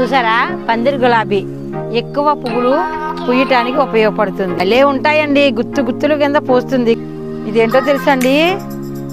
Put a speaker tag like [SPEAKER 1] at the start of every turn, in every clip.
[SPEAKER 1] చూసారా? పందిరి గులాబీ. ఎక్కువ పువ్వులు పూయటానికి ఉపయోగపడుతుంది. అలే ఉంటాయండి. గుత్తు గుత్తులు కింద పోస్తుంది. ఇదేంటో తెలుసండి?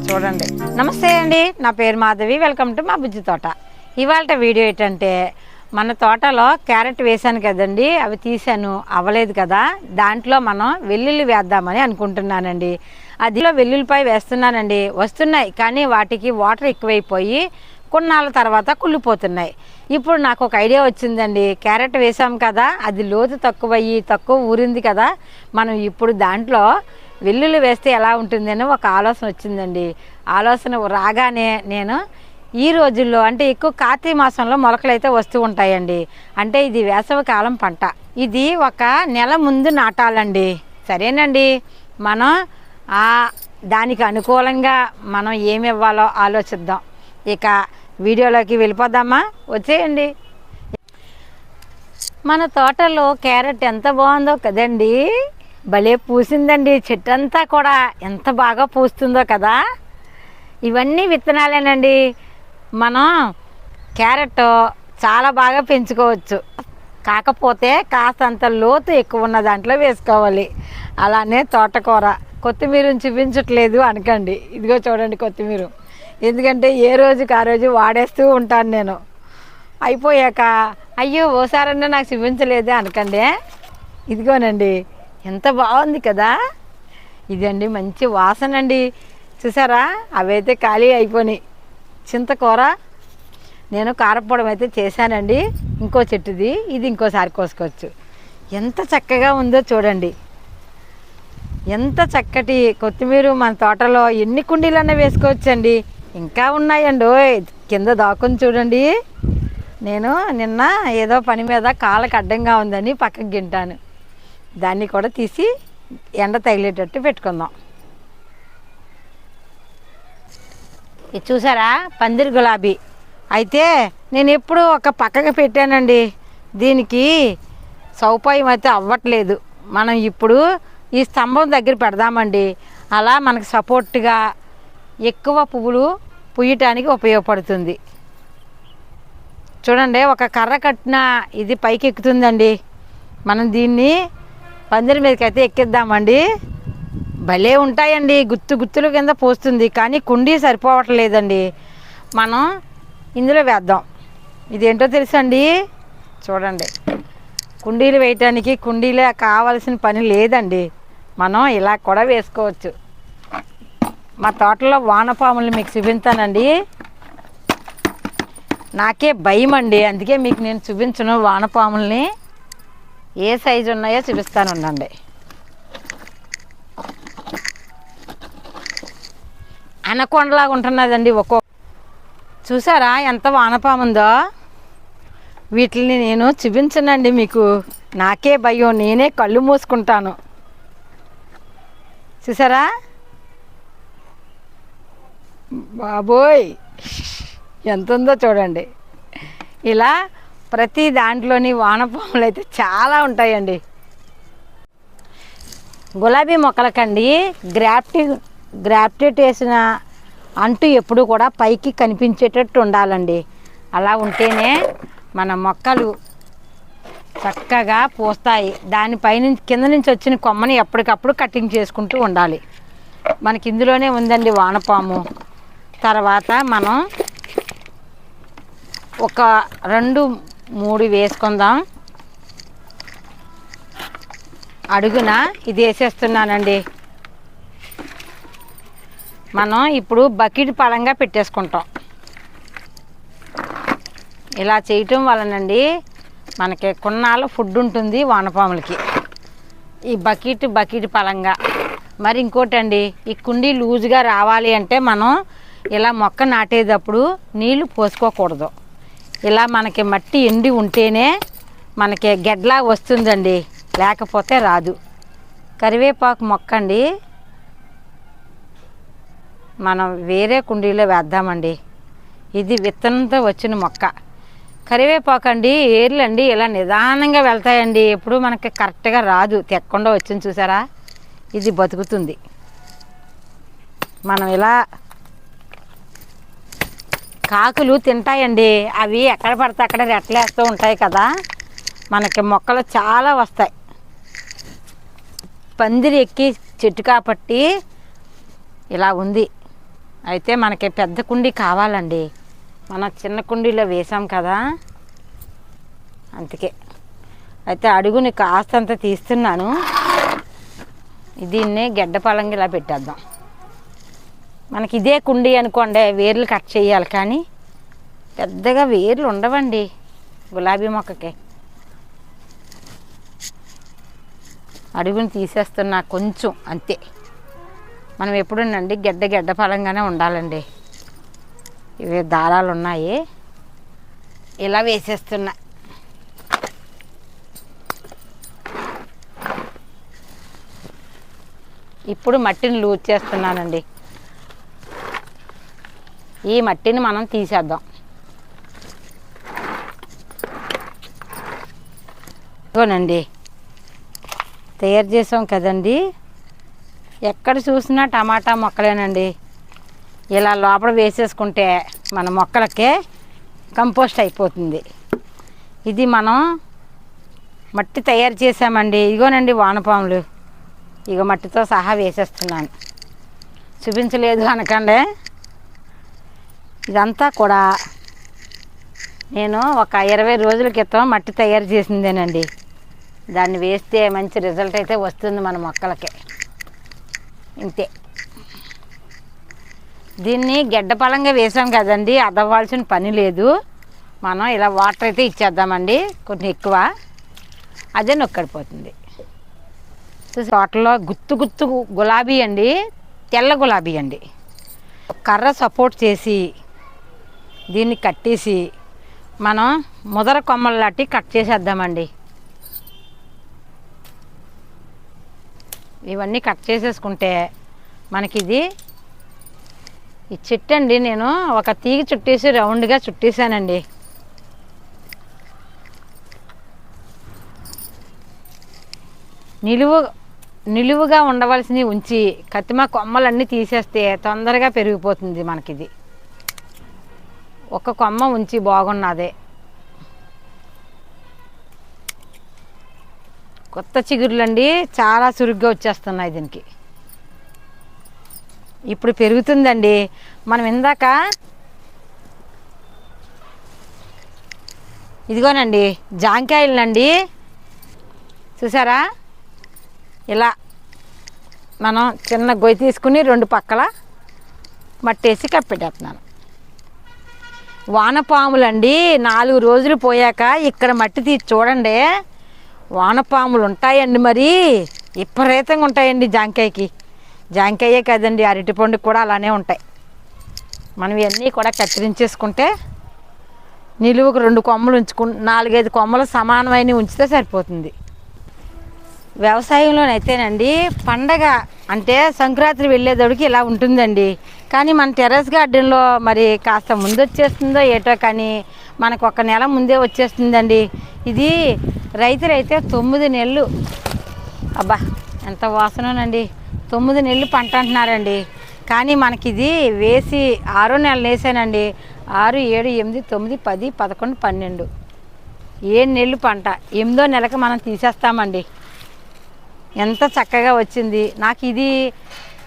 [SPEAKER 1] చూడండి. నమస్తే అండి. నా పేరు మాధవి. వెల్కమ్ టు మా బుజ్జి తోట. ఇవాళ వీడియో ఏంటంటే మన తోటలో క్యారెట్ వేశాను కదండి. అవి తీసాను అవ్వలేదు కదా. దాంట్లో మనం వెల్లుల్లి వేద్దామని అనుకుంటున్నానండి. అదిలో వెల్లుల్లిపాయ వేస్తున్నానండి. వస్తున్నాయి కానీ వాటికి వాటర్ ఎక్కువైపోయి కొన్నాళ్ళ తర్వాత కుళ్ళిపోతున్నాయి. ఇప్పుడు నాకు ఒక ఐడియా వచ్చిందండి. క్యారెట్ వేసాం కదా అది లోతు తక్కువయ్యి తక్కువ ఊరింది కదా. మనం ఇప్పుడు దాంట్లో వెల్లుల్లి వేస్తే ఎలా ఉంటుందని ఒక ఆలోచన వచ్చిందండి. ఆలోచన రాగానే నేను ఈ రోజుల్లో అంటే ఎక్కువ కార్తీక మాసంలో మొలకలు అయితే వస్తూ ఉంటాయండి. అంటే ఇది వేసవి కాలం పంట. ఇది ఒక నెల ముందు నాటాలండి. సరేనండి. మనం ఆ దానికి అనుకూలంగా మనం ఏమి ఇవ్వాలో ఆలోచిద్దాం. ఇక వీడియోలోకి వెళ్ళిపోదామా? వచ్చేయండి. మన తోటలో క్యారెట్ ఎంత బాగుందో కదండి. భలే పూసిందండి. చెట్టు అంతా కూడా ఎంత బాగా పూస్తుందో కదా. ఇవన్నీ విత్తనాలేనండి. మనం క్యారెట్ చాలా బాగా పెంచుకోవచ్చు. కాకపోతే కాస్తంత లోతు ఎక్కువ ఉన్న దాంట్లో వేసుకోవాలి. అలానే తోటకూర. కొత్తిమీర చూపించట్లేదు అనకండి. ఇదిగో చూడండి కొత్తిమీర. ఎందుకంటే ఏ రోజుకి ఆ రోజు వాడేస్తూ ఉంటాను నేను. అయిపోయాక అయ్యో ఓసారన్నా నాకు చూపించలేదే అనకండి. ఇదిగోనండి ఎంత బాగుంది కదా. ఇదండి మంచి వాసన అండి చూసారా? అవైతే ఖాళీ అయిపోయినాయి. చింతకూర నేను కారపొడం అయితే చేశానండి. ఇంకో చెట్టుది ఇది ఇంకోసారి కోసుకోవచ్చు. ఎంత చక్కగా ఉందో చూడండి. ఎంత చక్కటి కొత్తిమీర మన తోటలో ఎన్ని కుండీలన్నా వేసుకోవచ్చండి. ఇంకా ఉన్నాయండి కింద దాక్కుని చూడండి. నేను నిన్న ఏదో పని మీద కాళ్ళకి అడ్డంగా ఉందని పక్కకి గింటాను. దాన్ని కూడా తీసి ఎండ తగిలేటట్టు పెట్టుకుందాం. ఇది చూసారా? పందిరి గులాబీ. అయితే నేను ఎప్పుడు ఒక పక్కకి పెట్టానండి. దీనికి సౌపాయం అయితే అవ్వట్లేదు. మనం ఇప్పుడు ఈ స్తంభం దగ్గర పెడదామండి. అలా మనకు సపోర్ట్గా ఎక్కువ పువ్వులు పుయ్యటానికి ఉపయోగపడుతుంది. చూడండి ఒక కర్ర కట్టిన ఇది పైకి ఎక్కుతుందండి మనం దీన్ని పందిరి మీదకి అయితే ఎక్కిద్దామండి. భలే ఉంటాయండి గుత్తు గుత్తులు కింద పోస్తుంది కానీ కుండీ సరిపోవట్లేదండి. మనం ఇందులో వేద్దాం. ఇదేంటో తెలుసండి? చూడండి. కుండీలు వేయటానికి కుండీలే కావాల్సిన పని లేదండి. మనం ఇలా కూడా వేసుకోవచ్చు. మా తోటలో వానపాములు మీకు చూపించానండి. నాకే భయం అండి. అందుకే మీకు నేను చూపించను వానపాముల్ని. ఏ సైజు ఉన్నాయో చూపిస్తాను ఉండండి. అనకొండలాగా ఉంటున్నదండి ఒక్కో చూసారా ఎంత వానపాము ఉందో? వీటిని నేను చూపించనండి మీకు. నాకే భయం. నేనే కళ్ళు మూసుకుంటాను. చూసారా? బాబోయ్ ఎంత ఉందో చూడండి. ఇలా ప్రతి దాంట్లోని వానపాములు అయితే చాలా ఉంటాయండి. గులాబీ మొక్కలకండి గ్రాఫ్టి గ్రాఫ్టెడ్ వేసిన అంటు ఎప్పుడు కూడా పైకి కనిపించేటట్టు ఉండాలండి. అలా ఉంటేనే మన మొక్కలు చక్కగా పూస్తాయి. దానిపైనుంచి కింద నుంచి వచ్చిన కొమ్మని ఎప్పటికప్పుడు కటింగ్ చేసుకుంటూ ఉండాలి. మనకి ఇందులోనే ఉందండి వానపాము. తర్వాత మనం ఒక రెండు మూడు వేసుకుందాం. అడుగున ఇది వేసేస్తున్నానండి. మనం ఇప్పుడు బకెట్ పరంగా పెట్టేసుకుంటాం. ఇలా చేయటం వలనండి మనకి కొన్నాళ్ళు ఫుడ్ ఉంటుంది వానపాములకి. ఈ బకెట్ బకెట్ పలంగా మరి ఇంకోటండి ఈ కుండీ లూజుగా రావాలి అంటే మనం ఇలా మొక్క నాటేటప్పుడు నీళ్ళు పోసుకోకూడదు. ఇలా మనకి మట్టి ఎండి ఉంటేనే మనకి గెడ్లా వస్తుందండి. లేకపోతే రాదు. కరివేపాకు మొక్క అండి. మనం వేరే కుండీలో వేద్దామండి. ఇది విత్తనంతో వచ్చిన మొక్క. కరివేపాకు అండి ఏర్లు అండి ఇలా నిదానంగా వెళ్తాయండి. ఎప్పుడు మనకి కరెక్ట్గా రాదు. తెక్కకుండా వచ్చింది చూసారా? ఇది బతుకుతుంది. మనం ఇలా కాకులు తింటాయండి. అవి ఎక్కడ పడితే అక్కడ రెట్లేస్తూ ఉంటాయి కదా. మనకి మొక్కలు చాలా వస్తాయి. పందిరి ఎక్కి చెట్టు కాబట్టి ఇలా ఉంది. అయితే మనకి పెద్ద కుండీ కావాలండి. మన చిన్న కుండీలో వేసాం కదా. అందుకే. అయితే అడుగుని కాస్తంత తీస్తున్నాను. దీన్ని గెడ్డ పలంగా ఇలా పెట్టేద్దాం. మనకి ఇదే కుండీ అనుకోండి వేర్లు కట్ చేయాలి కానీ పెద్దగా వేర్లు ఉండవండి గులాబీ మొక్కకి. అడుగుని తీసేస్తున్నా కొంచెం అంతే. మనం ఎప్పుడునండి గెడ్డ గెడ్డ ఫలంగానే ఉండాలండి. ఇవి దారాలు ఉన్నాయి. ఇలా వేసేస్తున్నా. ఇప్పుడు మట్టిని లూజ్ చేస్తున్నానండి. ఈ మట్టిని మనం తీసేద్దాం. ఇదిగోనండి. తయారు చేసాం కదండి. ఎక్కడ చూసినా టమాటా మొక్కలేనండి. ఇలా లోపల వేసేసుకుంటే మన మొక్కలకే కంపోస్ట్ అయిపోతుంది. ఇది మనం మట్టి తయారు చేసామండి. ఇదిగోనండి వానపాములు. ఇక మట్టితో సహా వేసేస్తున్నాను. చూపించలేదు అనకండి. ఇదంతా కూడా నేను ఒక ఇరవై రోజుల క్రితం మట్టి తయారు చేసిందేనండి. దాన్ని వేస్తే మంచి రిజల్ట్ అయితే వస్తుంది మన మొక్కలకి. ఇంతే. దీన్ని గెడ్డపలంగా వేసాం కదండి అదవ్వాల్సిన పని లేదు. మనం ఇలా వాటర్ అయితే ఇచ్చేద్దామండి కొంచెం ఎక్కువ. అదే నొక్కడిపోతుంది. చూసి తోటలో గుత్తు గుత్తు గులాబీ అండి తెల్ల గులాబీ అండి. కర్ర సపోర్ట్ చేసి దీన్ని కట్టేసి మనం ముదర కొమ్మలు లాంటి కట్ చేసేద్దామండి. ఇవన్నీ కట్ చేసేసుకుంటే మనకి ఇది ఈ చెట్టు అండి నేను ఒక తీగ చుట్టేసి రౌండ్గా చుట్టేసానండి. నిలువు నిలువుగా ఉండవలసినవి ఉంచి కత్తిమ కొమ్మలన్నీ తీసేస్తే తొందరగా పెరిగిపోతుంది మనకిది. ఒక కొమ్మ ఉంచి బాగున్నదే. కొత్త చిగురులండి చాలా చురుగ్గా వచ్చేస్తున్నాయి దీనికి. ఇప్పుడు పెరుగుతుందండి. మనం ఇందాక ఇదిగోనండి జాంకాయలనండి చూసారా? ఇలా మనం చిన్న గొయ్యి తీసుకుని రెండు పక్కల మట్టేసి కప్పెట్టేస్తున్నాను. వానపాములండి నాలుగు రోజులు పోయాక ఇక్కడ మట్టి తీసి చూడండి. వానపాములు ఉంటాయండి మరి. విపరీతంగా ఉంటాయండి జాంకాయకి. జాంకాయే కదండి అరటిపండు కూడా అలానే ఉంటాయి. మనం ఇవన్నీ కూడా కత్తిరించేసుకుంటే నిలువుకు రెండు కొమ్మలు ఉంచుకు నాలుగైదు కొమ్మలు సమానమైన ఉంచితే సరిపోతుంది. వ్యవసాయంలోనైతేనండి పండగ అంటే సంక్రాంతి వెళ్ళేదోడికి ఇలా ఉంటుందండి. కానీ మన టెర్రస్ గార్డెన్లో మరి కాస్త ముందు వచ్చేస్తుందో ఏటో కానీ మనకు ఒక నెల ముందే వచ్చేస్తుందండి. ఇది రైతులైతే తొమ్మిది నెలలు. అబ్బా ఎంత వాసననండి. తొమ్మిది నెలలు పంట అంటున్నారండి. కానీ మనకి ఇది వేసి ఆరో నెలలు వేసానండి ఆరు ఏడు ఎనిమిది తొమ్మిది పది పదకొండు పన్నెండు. ఏడు నెలలు పంట. ఎనిమిదో నెలకు మనం తీసేస్తామండి. ఎంత చక్కగా వచ్చింది. నాకు ఇది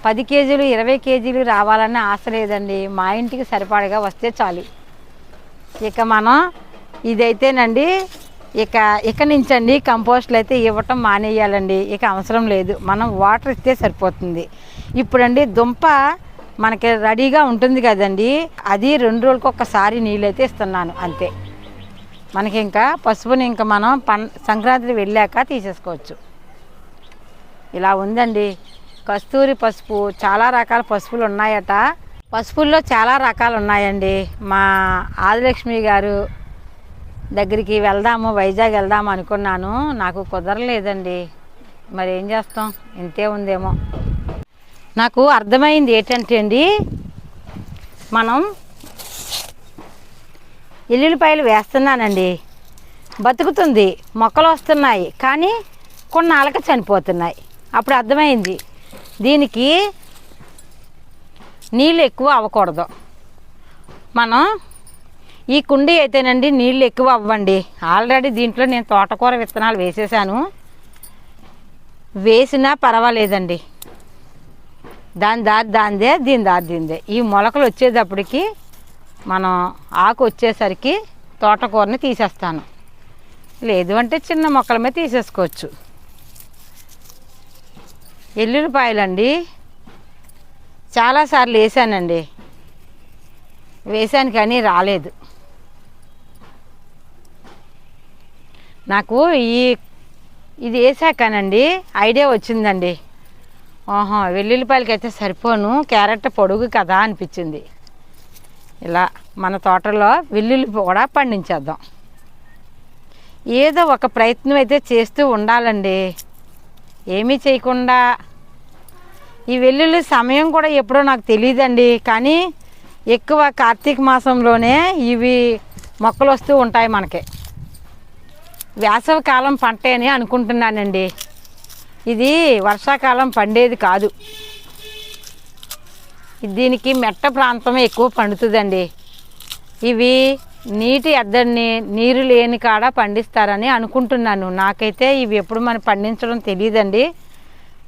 [SPEAKER 1] పది కేజీలు ఇరవై కేజీలు రావాలన్న ఆశ లేదండి. మా ఇంటికి సరిపడగా వస్తే చాలు. ఇక మనం ఇదైతేనండి ఇక ఇక నుంచండి కంపోస్ట్లు అయితే ఇవ్వటం మానేయాలండి. ఇక అవసరం లేదు. మనం వాటర్ ఇస్తే సరిపోతుంది. ఇప్పుడండి దుంప మనకి రెడీగా ఉంటుంది కదండి. అది రెండు రోజులకు ఒక్కసారి నీళ్ళైతే ఇస్తున్నాను అంతే. మనకి ఇంకా పసుపుని ఇంకా మనం పన్ సంక్రాంతి వెళ్ళాక తీసేసుకోవచ్చు. ఇలా ఉందండి. కస్తూరి పసుపు చాలా రకాల పసుపులు ఉన్నాయట. పసుపుల్లో చాలా రకాలు ఉన్నాయండి. మా ఆదిలక్ష్మి గారు దగ్గరికి వెళ్దాము వైజాగ్ వెళ్దాము అనుకున్నాను. నాకు కుదరలేదండి. మరి ఏం చేస్తాం? ఇంతే ఉందేమో. నాకు అర్థమైంది ఏంటంటే అండి మనం ఎల్లుల్లిపాయలు వేస్తున్నానండి. బతుకుతుంది మొక్కలు వస్తున్నాయి కానీ కొన్నాళ్ళకి చనిపోతున్నాయి. అప్పుడు అర్థమైంది. దీనికి నీళ్ళు ఎక్కువ అవ్వకూడదు. మనం ఈ కుండీ అయితేనండి నీళ్ళు ఎక్కువ అవ్వండి. ఆల్రెడీ దీంట్లో నేను తోటకూర విత్తనాలు వేసేసాను. వేసినా పర్వాలేదండి. దాని దారి దాందే దీని దారి దీందే. ఈ మొలకలు వచ్చేటప్పటికి మనం ఆకు వచ్చేసరికి తోటకూరని తీసేస్తాను. లేదు అంటే చిన్న మొక్కల మీద తీసేసుకోవచ్చు. ఎల్లుల్లిపాయలండి. చాలాసార్లు వేసానండి. వేసాను కానీ రాలేదు. నాకు ఈ ఇది వేసాకనండి ఐడియా వచ్చిందండి. ఆహా వెల్లుల్లిపాయలకి అయితే సరిపోను క్యారెట్ పొడుగు కదా అనిపించింది. ఇలా మన తోటలో వెల్లుల్లి కూడా పండించేద్దాం. ఏదో ఒక ప్రయత్నం అయితే చేస్తూ ఉండాలండి. ఏమీ చేయకుండా. ఈ వెల్లుల్లి సమయం కూడా ఎప్పుడో నాకు తెలియదండి కానీ ఎక్కువ కార్తీక మాసంలోనే ఇవి మొక్కలు వస్తూ ఉంటాయి మనకి. వేసవికాలం పంట అని అనుకుంటున్నానండి. ఇది వర్షాకాలం పండేది కాదు. దీనికి మెట్ట ప్రాంతమే ఎక్కువ పండుతుందండి. ఇవి నీటి ఎద్దడిని నీరు లేని కాడ పండిస్తారని అనుకుంటున్నాను. నాకైతే ఇవి ఎప్పుడు మనం పండించడం తెలియదండి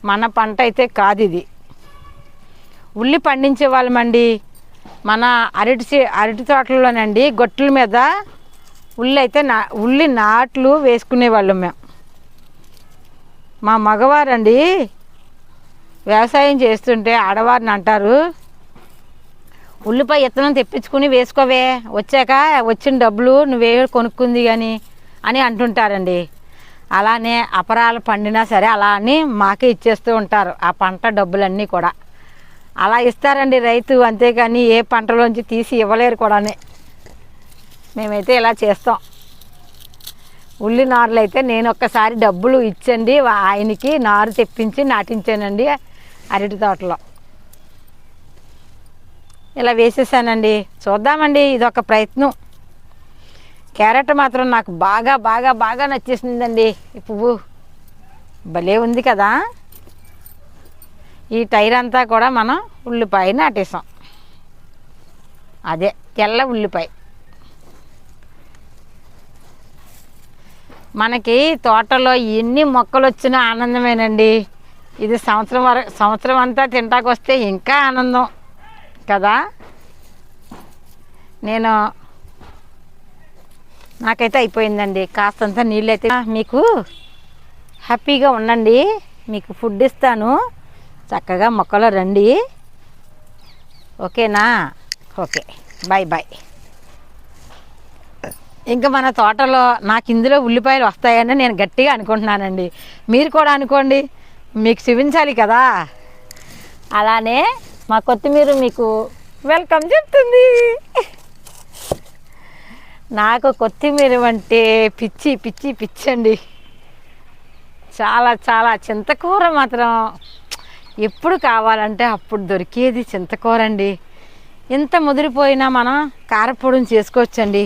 [SPEAKER 1] మన పంట అయితే కాదు ఇది ఉల్లి పండించే వాళ్ళమండి. మన అరటి చే- అరటి తోటలోనండి గొట్టల మీద ఉల్లి అయితే నా ఉల్లి నాట్లు వేసుకునేవాళ్ళం మేము మా మగవారండి వ్యవసాయం చేస్తుంటే ఆడవారిని అంటారు ఉల్లిపాయ ఇత్తనం తెప్పించుకుని వేసుకోవే. వచ్చాక వచ్చిన డబ్బులు నువ్వే కొనుక్కుంది కానీ అని అంటుంటారండి. అలానే అపరాలు పండినా సరే అలా అని మాకే ఇచ్చేస్తూ ఉంటారు ఆ పంట డబ్బులన్నీ కూడా. అలా ఇస్తారండి రైతు అంతేగాని ఏ పంటలోంచి తీసి ఇవ్వలేరు కూడానే. మేమైతే ఇలా చేస్తాం. ఉల్లి నారులు అయితే నేను ఒక్కసారి డబ్బులు ఇచ్చండి ఆయనకి నారు తెప్పించి నాటించానండి అరటి తోటలో. ఇలా వేసేసానండి. చూద్దామండి ఇదొక ప్రయత్నం. క్యారెట్ మాత్రం నాకు బాగా బాగా బాగా నచ్చేసిందండి. ఈ పువ్వు భలే ఉంది కదా. ఈ టైర్ అంతా కూడా మనం ఉల్లిపాయ నాటేసాం. అదే తెల్ల ఉల్లిపాయ. మనకి తోటలో ఎన్ని మొక్కలు వచ్చినా ఆనందమేనండి. ఇది సంవత్సరం వరకు సంవత్సరం అంతా తింటాకొస్తే ఇంకా ఆనందం. కదా? నేను నాకైతే అయిపోయిందండి. కాస్తంత నీళ్ళు మీకు హ్యాపీగా ఉండండి. మీకు ఫుడ్ ఇస్తాను. చక్కగా మొక్కలో రండి. ఓకేనా? ఓకే. Bye bye. ఇంకా మన తోటలో నాకు ఇందులో ఉల్లిపాయలు వస్తాయని నేను గట్టిగా అనుకుంటున్నానండి. మీరు కూడా అనుకోండి. మీకు చూపించాలి కదా? అలానే మా కొత్తిమీర మీకు వెల్కమ్ చెప్తుంది. నాకు కొత్తిమీర అంటే పిచ్చి పిచ్చి పిచ్చి అండి చాలా చాలా చింతకూర మాత్రం ఎప్పుడు కావాలంటే అప్పుడు దొరికేది చింతకూర అండి ఇంత ముదిరిపోయినా మనం కారపొడిని చేసుకోవచ్చండి.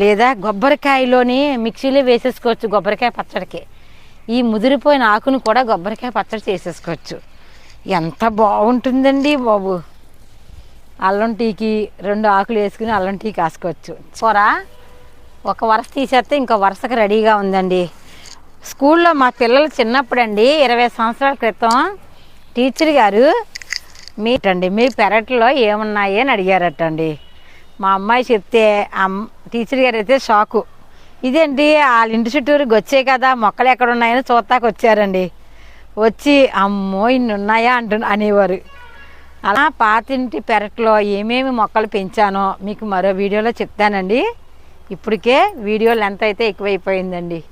[SPEAKER 1] లేదా కొబ్బరికాయలోని మిక్సీలో వేసేసుకోవచ్చు కొబ్బరికాయ పచ్చడికి. ఈ ముదిరిపోయిన ఆకును కూడా కొబ్బరికాయ పచ్చడి చేసేసుకోవచ్చు. ఎంత బాగుంటుందండి బాబు. అల్లం టీకి రెండు ఆకులు వేసుకుని అల్లం టీ కాసుకోవచ్చు. కూర ఒక వరుస తీసేస్తే ఇంకో వరుసకు రెడీగా ఉందండి. స్కూల్లో మా పిల్లలు చిన్నప్పుడండి ఇరవై సంవత్సరాల క్రితం టీచర్ గారు మీటండి మీ పెరట్లో ఏమున్నాయి అని అడిగారటండి. మా అమ్మాయి చెప్తే అమ్ టీచర్ గారు అయితే షాకు. ఇదేంటి వాళ్ళ ఇంటి చుట్టూరు వచ్చే కదా మొక్కలు ఎక్కడ ఉన్నాయని చూస్తాకు వచ్చారండి వచ్చి అమ్మో ఇన్ని ఉన్నాయా అంటు అనేవారు. అలా పాతింటి పెరట్లో ఏమేమి మొక్కలు పెంచానో మీకు మరో వీడియోలో చెప్తానండి. ఇప్పటికే వీడియో లెంత్ అయితే ఎక్కువైపోయిందండి.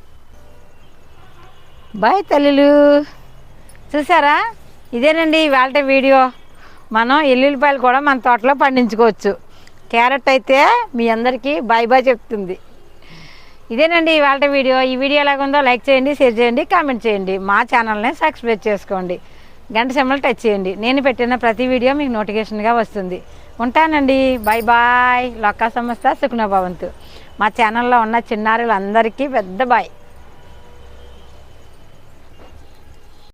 [SPEAKER 1] బాయ్ తల్లులు. చూసారా? ఇదేనండి ఇవాళ వీడియో. మనం ఎల్లుల్లిపాయలు కూడా మన తోటలో పండించుకోవచ్చు. క్యారెట్ అయితే మీ అందరికీ బాయ్ బాయ్ చెప్తుంది. ఇదేనండి ఇవాళ వీడియో. ఈ వీడియో ఎలాగుందో లైక్ చేయండి షేర్ చేయండి కామెంట్ చేయండి. మా ఛానల్ని సబ్స్క్రైబ్ చేసుకోండి. గంట సెమ్మలు టచ్ చేయండి. నేను పెట్టిన ప్రతి వీడియో మీకు నోటిఫికేషన్గా వస్తుంది. ఉంటానండి. Bye bye. లొక్కా సంస్థ సుఖ్నభవంతు. మా ఛానల్లో ఉన్న చిన్నారులందరికీ పెద్ద బాయ్.